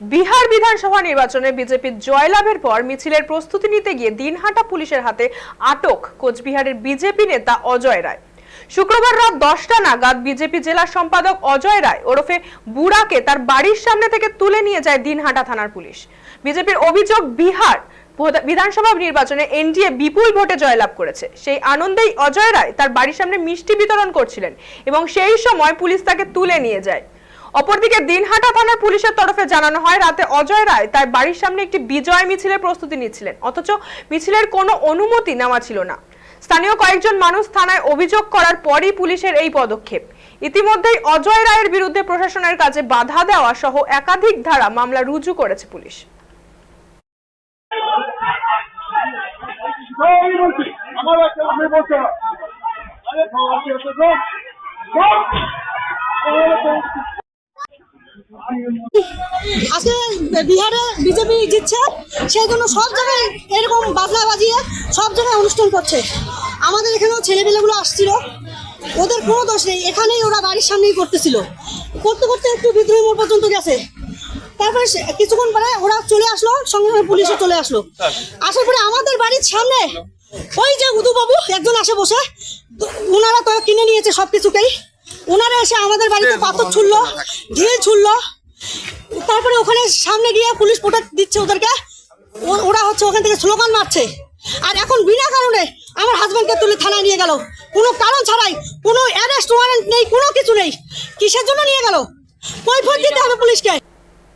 বিহার বিধানসভা নির্বাচনে বিজেপির জয়লাভের পর মিছিলের প্রস্তুতি নিতে গিয়ে দিনহাটা পুলিশের হাতে আটক কোচবিহারের বিজেপি নেতা অজয় রায়। শুক্রবার রাত দশটা নাগাদ বিজেপি জেলা সম্পাদক অজয় রায় ওরফে বুড়াকে তার বাড়ির সামনে থেকে তুলে নিয়ে যায় দিনহাটা থানার পুলিশ। বিজেপির অভিযোগ, বিহার বিধানসভা নির্বাচনে এনডিএ বিপুল ভোটে জয়লাভ করেছে। সেই আনন্দেই অজয় রায় তার বাড়ির সামনে মিষ্টি বিতরণ করছিলেন এবং সেই সময় পুলিশ তাকে তুলে নিয়ে যায়। অপরদিকে দিনহাটা থানার পুলিশের তরফে জানানো হয়, রাতে অজয় রায় তার বাড়ির সামনে একটি বিজয় মিছিলের প্রস্তুতি নিচ্ছিলেন। অথচ মিছিলের কোনো অনুমতি নেওয়া ছিল না। স্থানীয় কয়েকজন মানুষ থানায় অভিযোগ করার পরই পুলিশের এই পদক্ষেপ। ইতিমধ্যেই অজয় রায়ের বিরুদ্ধে প্রশাসনের কাজে বাধা দেওয়া সহ একাধিক ধারা মামলা রুজু করেছে পুলিশ। আমার আজকে বিহারে বিজেপি জিতছে সেই জন্য সব জায়গায় এরকম বাজনা বাজিয়ে সব জায়গায় অনুষ্ঠান করছে। আমাদের এখানেও ছেলেপেলেগুলো আসছিল, ওদের কোনো দোষ নেই, এখানেই ওরা বাড়ির সামনেই করতেছিল। করতে করতে একটু বিদ্রোহী মোড় পর্যন্ত গেছে। তারপরে কিছুক্ষণ পরে ওরা চলে আসলো, সঙ্গে সঙ্গে পুলিশও চলে আসলো। আসার পরে আমাদের বাড়ির সামনে ওই যে উদু বাবু একজন আসে বসে ওনারা তো কিনে নিয়েছে সব কিছুকেই ওনারা এসে আমাদের বাড়িতে পাথর ছুড়লো ঢিল ছুড়লো। তারপরে ওখানে সামনে গিয়ে পুলিশ প্রোটেক্ট দিচ্ছে ওদেরকে। ওরা হচ্ছে ওখান থেকে স্লোগান মারছে। আর এখন বিনা কারণে আমার হাজব্যান্ডকে তুলে থানায় নিয়ে গেল। কোনো কারণ ছাড়াই কোনো অ্যারেস্ট ওয়ারেন্ট নেই কোনো কিছু নেই। কিসের জন্য নিয়ে গেল? কৈফত দিতে হবে পুলিশকে।